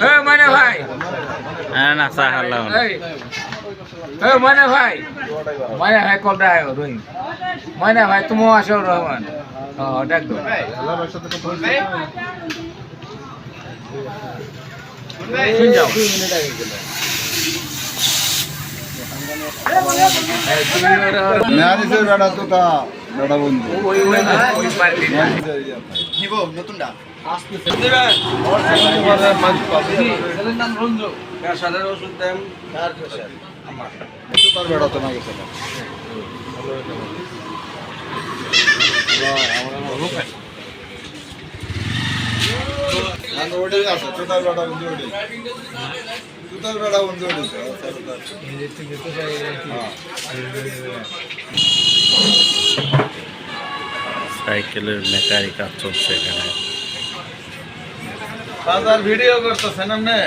হ্যাঁ মানে ভাই হ্যাঁ না এ মানে ভাই মানে ভাই কলটা রহিম মানে ভাই তুমি আসো রহমান ডাক শুন যাও এই, তুমি ওর- ম্যানেজের বেড়া তো তা বেড়া বন্ধু ওই সাইকেলের মেকানিক কাজ চলছে এখানে। বাজার ভিডিও করতেছেন আপনি?